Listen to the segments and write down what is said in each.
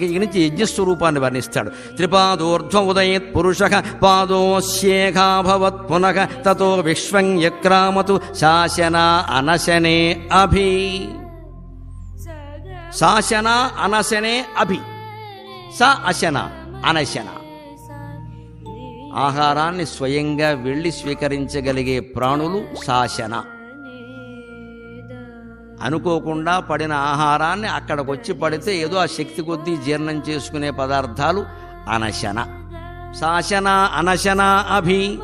ఇక నుంచి యజ్ఞస్వరూపాన్ని వర్ణిస్తాడు. త్రిపాదోర్ధ్వ ఉదయత్ పురుష పాదోశేఖాభవత్ పునః తతో విశ్వం యక్రామతు శాసన అనశనే అభి. శాసన అనశనే అభి. స అశన అనశన. ఆహారాన్ని స్వయంగా వెళ్ళి స్వీకరించగలిగే ప్రాణులు శాసన. అనుకోకుండా పడిన ఆహారాన్ని అక్కడికి వచ్చి పడితే ఏదో ఆ శక్తి కొద్దీ జీర్ణం చేసుకునే పదార్థాలు అనశన. శాసన అనశన అభి.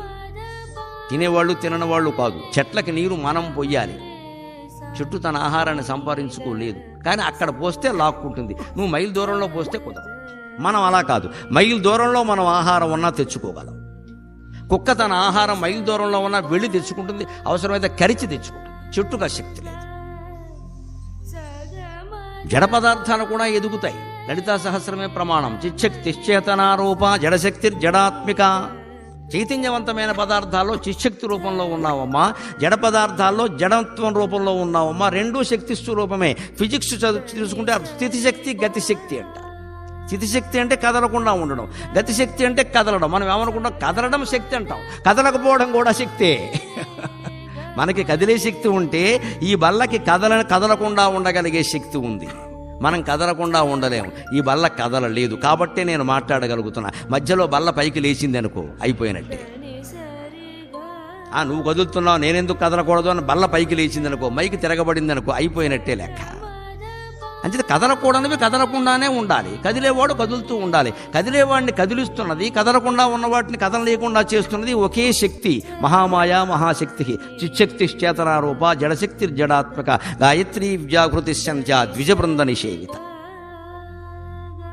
తినేవాళ్ళు తినని వాళ్ళు కాదు. చెట్లకి నీరు మనం పొయ్యాలి. చెట్టు తన ఆహారాన్ని సంపాదించుకోలేదు. కానీ అక్కడ పోస్తే లాక్కుంటుంది. నువ్వు మైల్ దూరంలో పోస్తే కుదరదు. మనం అలా కాదు. మైల్ దూరంలో మనం ఆహారం ఉన్నా తెచ్చుకోగలం. కుక్క తన ఆహారం మైల్ దూరంలో ఉన్నా వెళ్ళి తెచ్చుకుంటుంది. అవసరమైతే కరిచి తెచ్చుకుంటుంది. చెట్టుగా శక్తి లేదు. జడ పదార్థాలు కూడా ఎదుగుతాయి. లలితా సహస్రమే ప్రమాణం. చిచ్చక్తి జడశక్తి జడాత్మిక. చైతన్యవంతమైన పదార్థాల్లో చిశక్తి రూపంలో ఉన్నావమ్మా. జడ పదార్థాల్లో జడత్వం రూపంలో ఉన్నావమ్మా. రెండూ శక్తి స్వరూపమే ఫిజిక్స్ చదువు తెలుసుకుంటే స్థితిశక్తి గతిశక్తి అంట. స్థితిశక్తి అంటే కదలకుండా ఉండడం. గతిశక్తి అంటే కదలడం. మనం ఏమనుకుంటాం? కదలడం శక్తి అంటాం. కదలకపోవడం కూడా శక్తే. మనకి కదిలే శక్తి ఉంటే ఈ బల్లకి కదల కదలకుండా ఉండగలిగే శక్తి ఉంది. మనం కదలకుండా ఉండలేము. ఈ బల్ల కదలలేదు కాబట్టే నేను మాట్లాడగలుగుతున్నా. మధ్యలో బల్ల పైకి లేచింది అనుకో అయిపోయినట్టే. ఆ నువ్వు కదులుతున్నావు నేనెందుకు కదలకూడదు అని బల్ల పైకి లేచింది అనుకో మైకి తిరగబడింది అనుకో అయిపోయినట్టే లెక్క. అంతే కదలకూడనివి కదలకుండానే ఉండాలి. కదిలేవాడు కదులుతూ ఉండాలి. కదిలేవాడిని కదిలిస్తున్నది కదలకుండా ఉన్న వాటిని కదలలేకుండా చేస్తున్నది ఒకే శక్తి మహామాయ మహాశక్తి చిచ్చక్తి చేతనారూప జడశక్తి జడాత్మక గాయత్రీ వ్యాకృతి సంధ్య ద్విజబృంద నిషేవిత.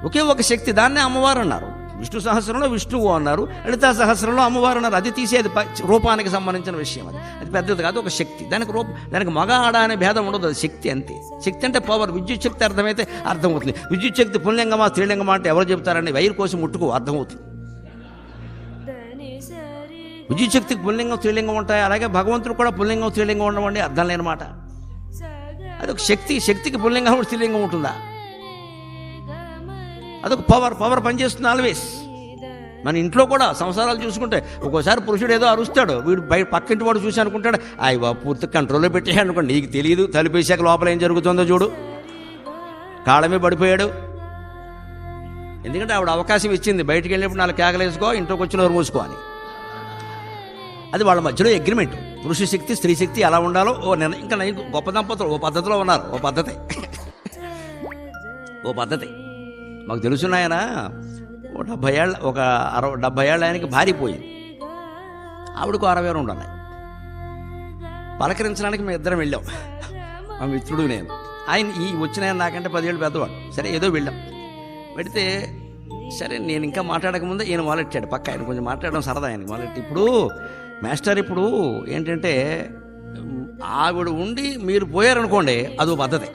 ఒకే ఒక శక్తి దాన్నే అమ్మవారు అన్నారు. విష్ణు సహస్రంలో విష్ణువు అన్నారు. లలితా సహస్రంలో అమ్మవారు అన్నారు. అది తీసేది రూపానికి సంబంధించిన విషయం అది. అది పెద్దది కాదు ఒక శక్తి. దానికి రూప దానికి మగ ఆడ అనే భేదం ఉండదు అది శక్తి అంతే. శక్తి అంటే పవర్ విద్యుత్ శక్తి అర్థమైతే అర్థమవుతుంది. విద్యుత్ శక్తి పుల్లింగమా స్త్రీలింగమా అంటే ఎవరు చెబుతారని వైర్ కోసం ముట్టుకో అర్థమవుతుంది. విద్యుత్ శక్తికి పుల్లింగం స్త్రీలింగం ఉంటాయి. అలాగే భగవంతుడు కూడా పుల్లింగం స్త్రీలింగం ఉండవండి అర్థం లేనమాట అది అదొక శక్తి. శక్తికి పుల్లింగం స్త్రీలింగం ఉంటుందా? అదొక పవర్ పవర్ పనిచేస్తుంది ఆల్వేస్ మన ఇంట్లో కూడా సంసారాలు చూసుకుంటే ఒక్కోసారి పురుషుడు ఏదో అరుస్తాడు వీడు బయట పక్కింటి వాడు చూసి అనుకుంటాడు అయ్యి బాబు పూర్తి కంట్రోల్లో పెట్టే అనుకోండి నీకు తెలియదు తలిపేశాక లోపల ఏం జరుగుతుందో చూడు. కాళ్ళమే పడిపోయాడు. ఎందుకంటే ఆవిడ అవకాశం ఇచ్చింది బయటికి వెళ్ళినప్పుడు నాలుగు కేకలేసుకో ఇంట్లోకి వచ్చిన వారు మూసుకో అని. అది వాళ్ళ మధ్యలో అగ్రిమెంట్ పురుష శక్తి స్త్రీ శక్తి ఎలా ఉండాలో ఓ నిర్ణయం ఇంకా గొప్ప దంపతులు ఓ పద్ధతిలో ఉన్నారు ఓ పద్ధతి. ఓ పద్ధతి. మాకు తెలుసున్నాయన ఓ డెబ్భై ఏళ్ళ ఒక అరవై డెబ్భై ఏళ్ళ ఆయనకి భార్య పోయింది. ఆవిడకు అరవై రెండు ఉన్నాయి. పలకరించడానికి మేము ఇద్దరం వెళ్ళాం. మా మిత్రుడు నేను. ఆయన ఈ వచ్చిన ఆయన నాకంటే పదిహేళ్ళు పెద్దవాడు. సరే ఏదో వెళ్ళాం. పెడితే సరే నేను ఇంకా మాట్లాడకముందే ఈయన మొదలెట్టాడు పక్క ఆయన కొంచెం మాట్లాడడం సరదా ఆయనకి మొదలెట్టి ఇప్పుడు మాస్టర్ ఇప్పుడు ఏంటంటే ఆవిడ ఉండి మీరు పోయారనుకోండి అదో పద్ధతి.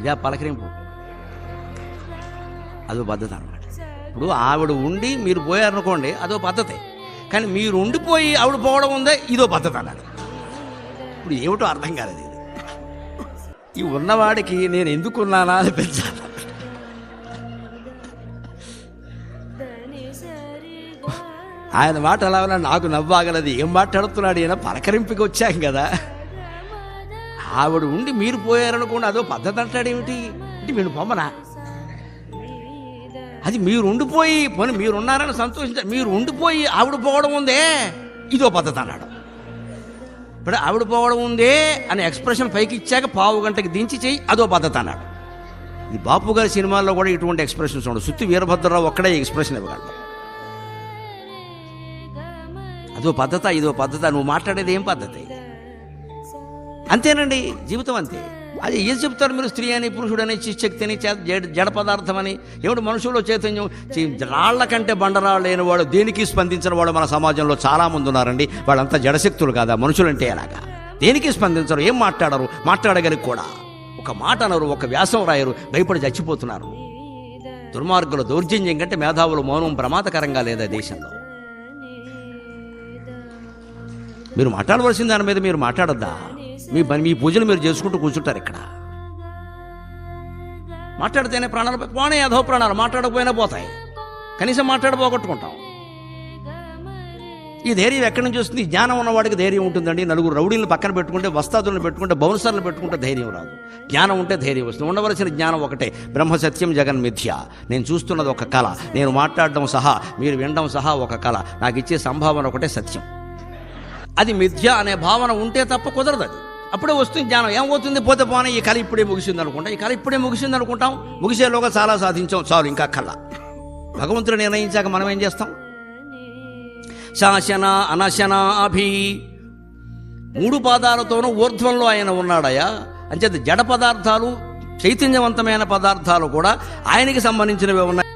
ఇదే పలకరింపు. అదో పద్ధతి అనమాట ఇప్పుడు ఆవిడ ఉండి మీరు పోయారనుకోండి అదో పద్ధతి. కానీ మీరు ఉండిపోయి ఆవిడ పోవడం ఉందే ఇదో పద్ధతి అన్నాడు ఇప్పుడు ఏమిటో అర్థం కాలేదు ఇది. ఈ ఉన్నవాడికి నేను ఎందుకున్నానా అని పెంచాలి. ఆయన మాట అలా ఉన్నా నాకు నవ్వాగలది. ఏం మాట్లాడుతున్నాడు ఈయన? పలకరింపుకి వచ్చాం కదా. ఆవిడ ఉండి మీరు పోయారనుకోండి అదో పద్ధతి అంటాడేమిటి? అంటే మీరు పొమ్మనా? అది మీరు ఉండిపోయి పోనీ మీరు ఉన్నారని సంతోషించారు మీరు ఉండిపోయి ఆవిడ పోవడం ఉందే. ఇదో పద్ధతి అన్నాడు. ఇప్పుడు ఆవిడ పోవడం ఉందే అనే ఎక్స్ప్రెషన్ పైకి ఇచ్చాక పావు గంటకి దించి చేయి అదో పద్ధతి అన్నాడు. ఈ బాపు గారి సినిమాల్లో కూడా ఇటువంటి ఎక్స్ప్రెషన్స్ ఉండవు. సుత్తి వీరభద్రరావు ఒక్కడే ఎక్స్ప్రెషన్ ఇవ్వగలడు. అదో పద్ధత ఇదో పద్ధత నువ్వు మాట్లాడేది ఏం పద్ధతి? అంతేనండి జీవితం అంతే. అది ఏం చెప్తారు మీరు? స్త్రీ అని పురుషుడని చిశక్తి అని జడ- జడ పదార్థం అని ఏమిటి మనుషుల్లో చైతన్యం? రాళ్ళ కంటే బండరాళ్ళు లేని వాడు దేనికి స్పందించిన వాడు మన సమాజంలో చాలామంది ఉన్నారండి. వాళ్ళంతా జడశక్తులు కాదా? మనుషులంటే ఎలాగా? దేనికి స్పందించరు? ఏం మాట్లాడరు? మాట్లాడగలిగి కూడా. ఒక మాట అనరు ఒక వ్యాసం రాయరు భయపడి చచ్చిపోతున్నారు. దుర్మార్గుల దౌర్జన్యం కంటే మేధావులు మౌనం ప్రమాదకరంగా లేదా దేశంలో? మీరు మాట్లాడవలసిన దాని మీద మీరు మాట్లాడద్దా? మీ పని మీ పూజలు మీరు చేసుకుంటూ కూర్చుంటారు. మాట్లాడితేనే ప్రాణాలు పోనే పోనీ అధో ప్రాణాలు మాట్లాడకపోయినా పోతాయి. కనీసం మాట్లాడబోగొట్టుకుంటాం ఈ ధైర్యం ఎక్కడి నుంచి వస్తుంది? జ్ఞానం ఉన్నవాడికి ధైర్యం ఉంటుందండి. నలుగురు రౌడీలను పక్కన పెట్టుకుంటే వస్తాదులను పెట్టుకుంటే బౌన్సర్లు పెట్టుకుంటే ధైర్యం రాదు. జ్ఞానం ఉంటే ధైర్యం వస్తుంది. ఉండవలసిన జ్ఞానం ఒకటే. బ్రహ్మ సత్యం జగన్ మిథ్య. నేను చూస్తున్నది ఒక కళ. నేను మాట్లాడడం సహా మీరు వినడం సహా ఒక కళ. నాకు ఇచ్చే సంభావన ఒకటే సత్యం. అది మిథ్య అనే భావన ఉంటే తప్ప కుదరదు అది. అప్పుడే వస్తుంది జ్ఞానం. ఏమవుతుంది పోతే పోనీ ఈ కళ ఇప్పుడే ముగిసింది అనుకుంటాం. ఈ కళ ఇప్పుడే ముగిసింది అనుకుంటాం. ముగిసేలోగా చాలా సాధించాం. చాలు ఇంకా కళ. భగవంతుడు నిర్ణయించాక మనం ఏం చేస్తాం? శాసన అనశన అభి మూడు పాదాలతోనూ ఊర్ధ్వంలో ఆయన ఉన్నాడయా అంచేత జడ పదార్థాలు చైతన్యవంతమైన పదార్థాలు కూడా ఆయనకి సంబంధించినవి ఉన్నాయి.